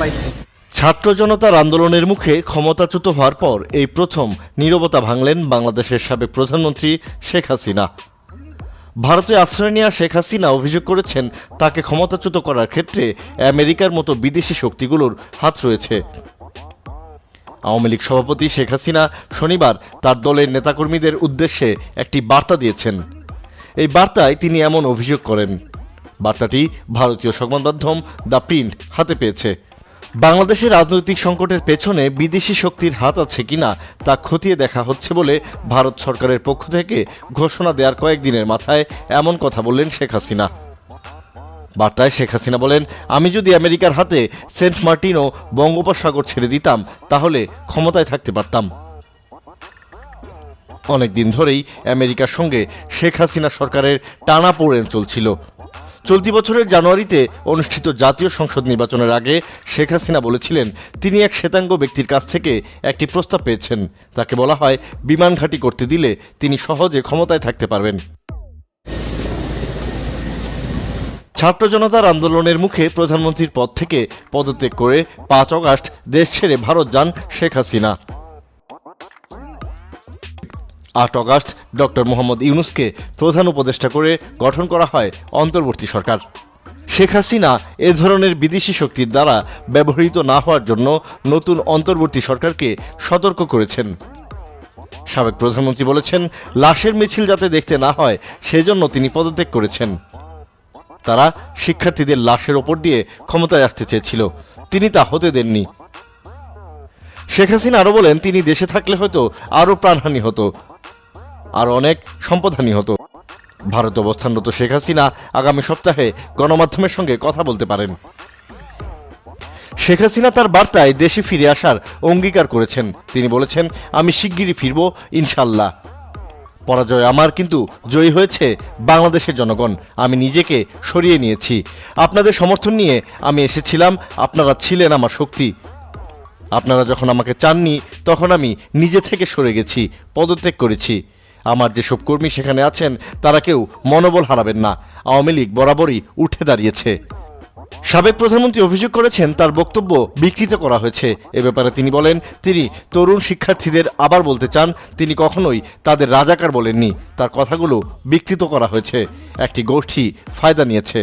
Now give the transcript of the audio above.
পাইছি। ছাত্র জনতার আন্দোলনের মুখে ক্ষমতাচ্যুত হওয়ার পর এই প্রথম নীরবতা ভাঙলেন বাংলাদেশের সাবেক প্রধানমন্ত্রী শেখ হাসিনা। ভারতে আশ্রয় নেওয়া শেখ হাসিনা অভিযোগ করেছেন তাকে ক্ষমতাচ্যুত করার ক্ষেত্রে আমেরিকার মতো বিদেশি শক্তিগুলোর হাত রয়েছে। আওয়ামী লীগ সভাপতি শেখ হাসিনা শনিবার তার দলের নেতাকর্মীদের উদ্দেশ্যে একটি বার্তা দিয়েছেন। এই বার্তায় তিনি এমন অভিযোগ করেন। বার্তাটি ভারতীয় সংবাদ মাধ্যম দ্য প্রিন্ট হাতে পেয়েছে। বাংলাদেশের রাজনৈতিক সংকটের পেছনে বিদেশি শক্তির হাত আছে কিনা তা খতিয়ে দেখা হচ্ছে বলে ভারত সরকারের পক্ষ থেকে ঘোষণা দেওয়ার কয়েকদিনের মাথায় এমন কথা বললেন শেখ হাসিনা। বার্তায় শেখ হাসিনা বলেন, আমি যদি আমেরিকার হাতে সেন্ট মার্টিন ও বঙ্গোপসাগর ছেড়ে দিতাম, তাহলে ক্ষমতায় থাকতে পারতাম। অনেক দিন ধরেই আমেরিকার সঙ্গে শেখ হাসিনা সরকারের টানা পোড়েন চলছিল। চলতি বছরের জানুয়ারিতে অনুষ্ঠিত জাতীয় সংসদ নির্বাচনের আগে শেখ হাসিনা বলেছিলেন, তিনি এক শ্বেতাঙ্গ ব্যক্তির কাছ থেকে একটি প্রস্তাব পেয়েছেন। তাকে বলা হয়, বিমান ঘাঁটি করতে দিলে তিনি সহজে ক্ষমতায় থাকতে পারবেন। ছাত্র জনতার আন্দোলনের মুখে প্রধানমন্ত্রীর পদ থেকে পদত্যাগ করে পাঁচ অগাস্ট দেশ ছেড়ে ভারত যান শেখ হাসিনা। আট অগাস্ট ডক্টর মোহাম্মদ ইউনুসকে প্রধান উপদেষ্টা করে গঠন করা হয় অন্তর্বর্তী সরকার। শেখ হাসিনা এ ধরনের বিদেশি শক্তির দ্বারা ব্যবহৃত না হওয়ার জন্য নতুন অন্তর্বর্তী সরকারকে সতর্ক করেছেন। সাবেক প্রধানমন্ত্রী বলেছেন, লাশের মিছিল যাতে দেখতে না হয়, সেজন্য তিনি পদত্যাগ করেছেন। তারা শিক্ষার্থীদের লাশের ওপর দিয়ে ক্ষমতায় আসতে চেয়েছিল। তিনি তা হতে দেননি। শেখ হাসিনা আরও বলেন, তিনি দেশে থাকলে হয়তো আরও প্রাণহানি হতো। আর অনেক সম্পদহানি হতো ভারত অবস্থানরত শেখ হাসিনা আগামী সপ্তাহে গণমাধ্যমের সঙ্গে কথা বলতে পারেন। শেখ হাসিনা তার বার্তায় দেশে ফিরে আসার অঙ্গীকার করেছেন। তিনি বলেছেন, আমি শিগগিরই ফিরব ইনশাল্লাহ পরাজয় আমার, কিন্তু জয়ী হয়েছে বাংলাদেশের জনগণ। আমি নিজেকে সরিয়ে নিয়েছি। আপনাদের সমর্থন নিয়ে আমি এসেছিলাম। আপনারা ছিলেন আমার শক্তি। আপনারা যখন আমাকে চাননি, তখন আমি নিজে থেকে সরে গেছি, পদত্যাগ করেছি। আমার যেসব কর্মী সেখানে আছেন, তারা কেউ মনোবল হারাবেন না। আওয়ামী লীগ বরাবরই উঠে দাঁড়িয়েছে। সাবেক প্রধানমন্ত্রী অভিযোগ করেছেন, তার বক্তব্য বিকৃত করা হয়েছে। এ ব্যাপারে তিনি বলেন, তিনি তরুণ শিক্ষার্থীদের আবার বলতে চান, তিনি কখনোই তাদের রাজাকার বলেননি। তার কথাগুলো বিকৃত করা হয়েছে। একটি গোষ্ঠী ফায়দা নিয়েছে।